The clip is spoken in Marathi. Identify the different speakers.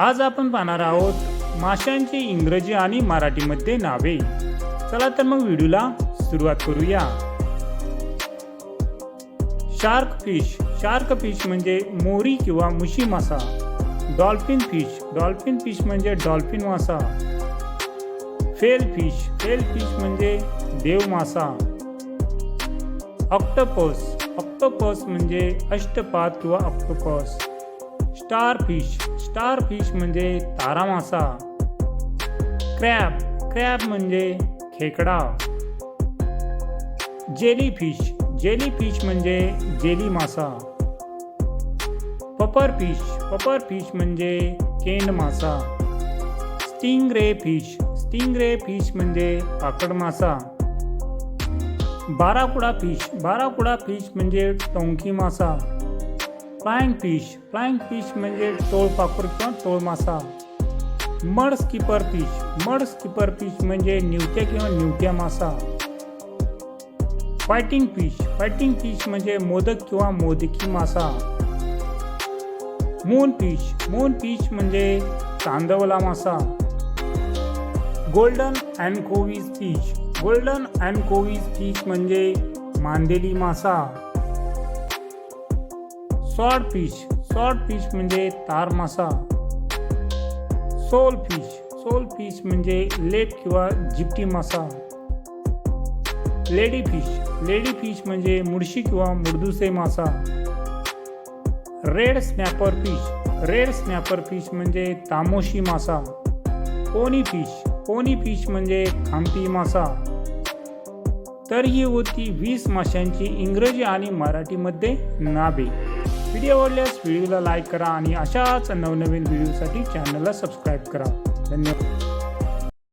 Speaker 1: आज आपण पाहणार आहोत माशांची इंग्रजी आणि मराठीमध्ये नावे. चला तर मग व्हिडिओला सुरुवात करूया. Shark fish. शार्क फिश म्हणजे मोरी किंवा मुशी मासा. Dolphin fish. डॉल्फिन फिश म्हणजे डॉल्फिन मासा. फेल फिश. फेल फिश म्हणजे देव मासा. ऑक्टोपस. ऑक्टोपस म्हणजे अष्टपाद किंवा ऑक्टोपस. स्टारफिश स्टारफिश म्हणजे तारामासा क्रॅब क्रॅब म्हणजे खेकडा. जेली फ़िश जेली फ़िश म्हणजे जेली मासा. पपर फ़िश पपर फ़िश म्हणजे केंड मासा. Stingray fish stingray fish म्हणजे पाकड मासा. बाराकुडा फ़िश बाराकुडा फ़िश म्हणजे टोंकी मासा. Flying fish. फ्लाइंग फ़िश म्हणजे टोळपाखर किंवा टोळ मासा। Mudskipper fish. Mud skipper fish म्हणजे निवत्या किंवा निवत्या मासा। Fighting fish. फायटिंग फ़िश म्हणजे मोदक किंवा मोदकी मासा। Moon fish. मून फ़िश म्हणजे चांदवला मासा। Golden and fish. Golden and fish म्हणजे मांदेली मासा। Sawed fish. सॉड फिश म्हणजे तार मासा. Sole fish. सोल फिश म्हणजे लेट किंवा जिप्टी मासा. Lady fish. लेडी फिश म्हणजे मुडशी किंवा मुडदुसे मासा. Red snapper fish. Red snapper fish म्हणजे तामोशी मासा. Pony fish. पोनी फिश म्हणजे खांपी मासा. तर ही होती वीस माशांची इंग्रजी आणि मराठीमध्ये नावे. व्हिडिओ आवडल्यास व्हिडिओला लाईक करा आणि अशाच नवनवीन व्हिडिओसाठी चॅनलला सबस्क्राईब करा. धन्यवाद.